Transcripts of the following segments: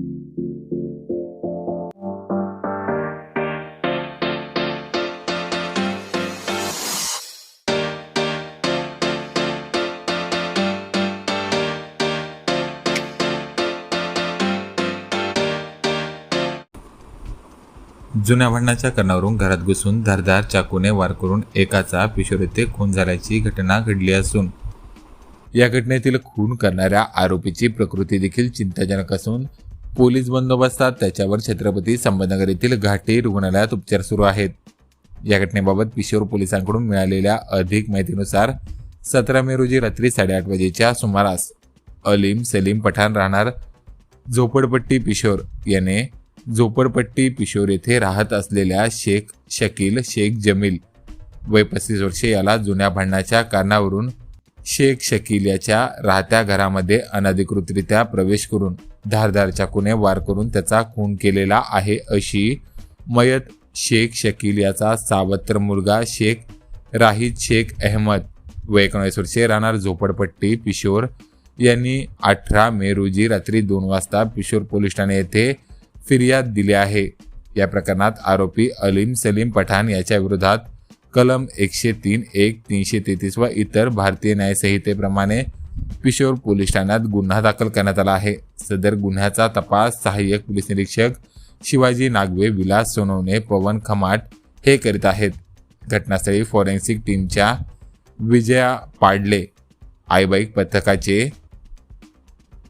जुन्या भांडणाच्या कणावरून घरात घुसून धारदार चाकूने वार करून एकाचा पिशोर येथे खून झाल्याची घटना घडली असून या घटनेतील खून करणाऱ्या आरोपीची प्रकृती देखील चिंताजनक असून पोलीस बंदोबस्तात त्याच्यावर छत्रपती संभाजीनगर येथील घाटी रुग्णालयात उपचार सुरू आहेत. या घटनेबाबत पिशोर पोलिसांकडून मिळालेल्या अधिक माहितीनुसार सतरा मे रोजी रात्री साडेआठ वाजेच्या सुमारास अलीम सलीम पठाण राहणार झोपडपट्टी पिशोर याने झोपडपट्टी पिशोर येथे राहत असलेल्या शेख शकील शेख जमील वय पस्तीस वर्षे याला जुन्या भांडणाच्या कारणावरून शेख शकील याच्या राहत्या घरामध्ये अनधिकृतरित्या प्रवेश करून धारदार चाकूने वार करून त्याचा खून केलेला आहे अशी मयत शेख शकील याचा सावत्र मुलगा शेख राहिद शेख अहमद व एकोणीस वर्षे राहणार झोपडपट्टी पिशोर यांनी अठरा मे रोजी रात्री दोन वाजता पिशोर पोलीस ठाणे येथे फिर्याद दिली आहे. या प्रकरणात आरोपी अलीम सलीम पठाण याच्या विरोधात कलम एकशे तीन एक तीनशे तेहतीस व इतर भारतीय न्यायसंहितेप्रमाणे पिशोर पोलीस ठाण्यात गुन्हा दाखल करण्यात आला आहे. सदर गुन्ह्याचा तपास सहाय्यक पोलीस निरीक्षक शिवाजी नागवे विलास सोनवणे पवन खमाट हे करीत आहेत. घटनास्थळी फॉरेन्सिक टीमच्या विजया पाडले आयबाईक पथकाचे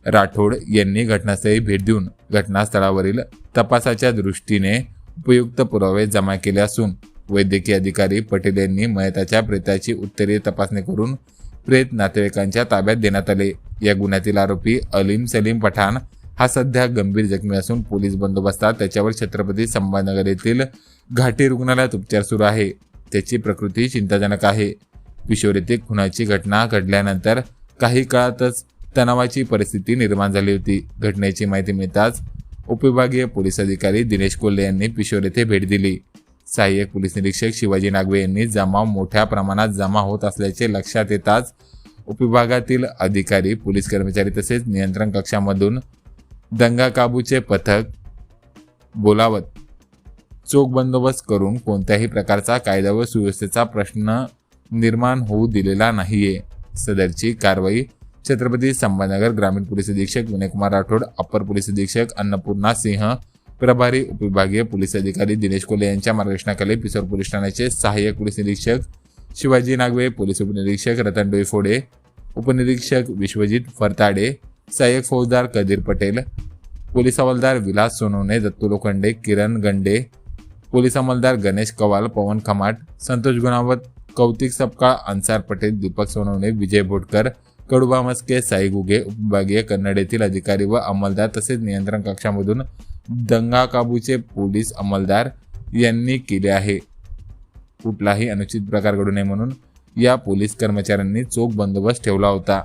राठोड यांनी घटनास्थळी भेट देऊन घटनास्थळावरील तपासाच्या दृष्टीने उपयुक्त पुरावे जमा केले असून वैद्यकीय अधिकारी पटेल यांनी मयताच्या प्रेताची उत्तरीय तपासणी करून प्रेत नातेवाईकांच्या ताब्यात देण्यात आले. या गुन्ह्यातील आरोपी अलीम सलीम पठाण हा सध्या गंभीर जखमी असून पोलीस बंदोबस्तात त्याच्यावर छत्रपती संभाजीनगर येथील घाटी रुग्णालयात उपचार सुरू आहे. त्याची प्रकृती चिंताजनक आहे. किशोर येथे खुनाची घटना घडल्यानंतर काही काळातच तणावाची परिस्थिती निर्माण झाली होती. घटनेची माहिती मिळताच उपविभागीय पोलीस अधिकारी दिनेश कोल्हे यांनी पिशोर येथे भेट दिली. सहाय्यक पोलीस निरीक्षक शिवाजी नागवे यांनी जमाव मोठ्या प्रमाणात जमा होत असल्याचे लक्षात येताच उपविभागातील अधिकारी पोलीस कर्मचारी तसेच नियंत्रण कक्षामधून दंगा काबूचे पथक बोलावत चोख बंदोबस्त करून कोणत्याही प्रकारचा कायदा व सुव्यवस्थेचा प्रश्न निर्माण होऊ दिलेला नाहीये. सदरची कारवाई छत्रपती संभाजीनगर ग्रामीण पोलीस अधीक्षक विनयकुमार राठोड अप्पर पोलीस अधीक्षक अन्नपूर्णा सिंह प्रभारी उपविभागीय पोलीस अधिकारी दिनेश कोले यांच्या मार्गदर्शनाखाली पिसोर पोलीस ठाण्याचे सहाय्यक पोलीस निरीक्षक शिवाजी नागवे पोलीस उपनिरीक्षक रतन डोईफोडे उपनिरीक्षक विश्वजित फरताडे सहाय्यक फौजदार कदीर पटेल पोलीस हवालदार विलास सोनवणे दत्तू लोखंडे किरण गंडे पोलीस अंमलदार गणेश कवाल पवन खमाट संतोष गुणावत कौतिक सपकाळ अन्सार पटेल दीपक सोनवणे विजय भोटकर कडुबा मस्के साईगुगे उपविभागीय कन्नड येथील अधिकारी व अंमलदार तसेच नियंत्रण कक्षामधून दंगा काबूचे पोलीस अंमलदार यांनी केले आहे. कुठलाही अनुचित प्रकार घडू नये म्हणून या पोलीस कर्मचाऱ्यांनी चोख बंदोबस्त ठेवला होता.